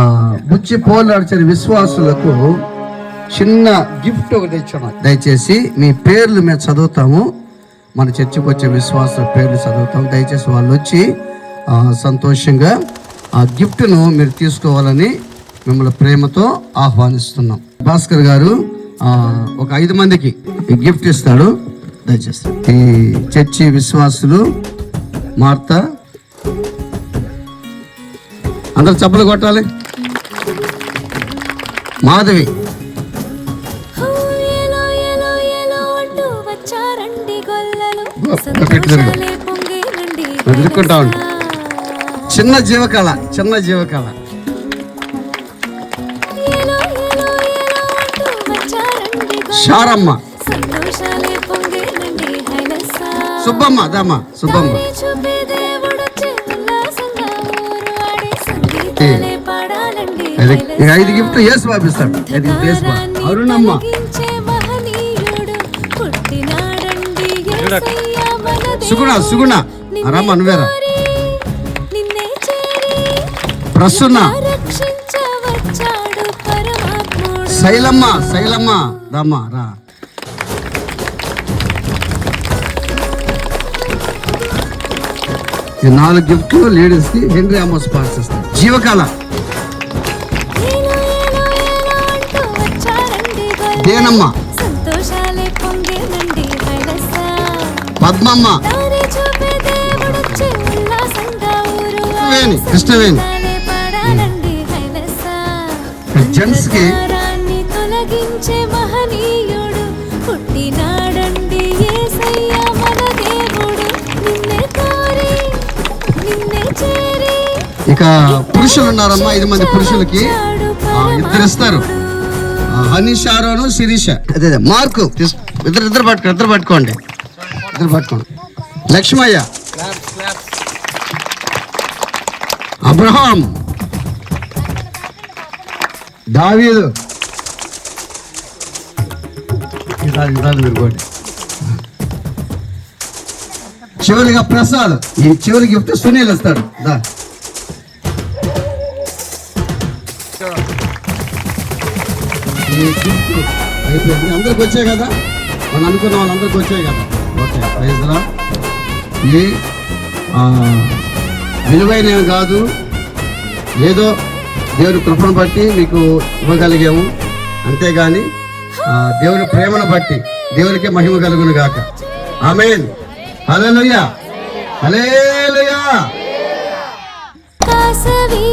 ఆ, బుచ్చి పోలాడిచిన విశ్వాసులకు చిన్న గిఫ్ట్ ఒకటి ఇచ్చాను దయచేసి మీ పేర్లు మేము చదువుతాము. మన చర్చికి వచ్చే విశ్వాసుల పేర్లు చదువుతాం దయచేసి వాళ్ళు వచ్చి సంతోషంగా ఆ గిఫ్ట్ను మీరు తీసుకోవాలని మిమ్మల్ని ప్రేమతో ఆహ్వానిస్తున్నాం. భాస్కర్ గారు ఒక ఐదు మందికి ఈ గిఫ్ట్ ఇస్తాడు. దయచేసి. ఈ చర్చి విశ్వాసులు మార్త. అందరు చప్పలు కొట్టాలి. పొంగేనండి ఎదుర్కొంటా. చిన్న జీవకళ చిన్న జీవకళ. షారమ్మ. సుబ్బమ్మ దమ్మ సుబ్బమ్మ. ఇక ఐదు గిఫ్ట్ వేసి పంపిస్తాడు. ఐదు గిఫ్ట్ వేసి పంపి- అరుణమ్మ తొలగించే మహనీయుడు పుట్టినాడండి యేసయ్య మన సుగుణ. సుగుణ. రమ్మ నువ్వేరా. కోరి, నిన్నే చేరి, ప్రసన్న. రక్షించవచ్చాడు పరమాత్ముడు. శైలమ్మ శైలమ్మ. దమ్మ రా. ఈ నాలుగు గిఫ్ట్లు లేడీస్కి హెన్రీ అమ్మోస్ పాస్ ఇస్తాడు పద్మమ్మ. వేణి, ఆడే కృష్ణవేణి. జెంట్స్కి తొలగించే మహనీయుడు. పుట్టినాడండి యేసయ్య మన దేవుడు. నిన్నే కోరి నిన్నే చేరి. ఇక పురుషులు ఉన్నారమ్మా ఐదు మంది పురుషులకి. ఇద్దరు ఇస్తారు ఆ, శిరీష. అదే మార్కు ఇద్దరు ఇద్దరు పట్టుకో ఇద్దరు పట్టుకోండి. ఇద్దరు పట్టుకోండి. లక్ష్మయ్య. అబ్రహాం దావీదు. ఇదాలు ఇదాలు మీరు చివరిగా ప్రసాద్. ఈ చివరికి చెప్తే సునీల్ వస్తాడు దా. అయిపోయింది. అందరికి వచ్చాయి కదా? మనం అనుకున్న వాళ్ళందరికి వచ్చాయి కదా? ఓకే ప్రైజ్లా ఈ విలువైనవి కాదు ఏదో దేవుని కృపను బట్టి మీకు ఇవ్వగలిగాము. అంతేగాని దేవుని ప్రేమను బట్టి దేవునికి మహిమ కలుగును గాక. ఆమెన్. హలే హలే కాసవీ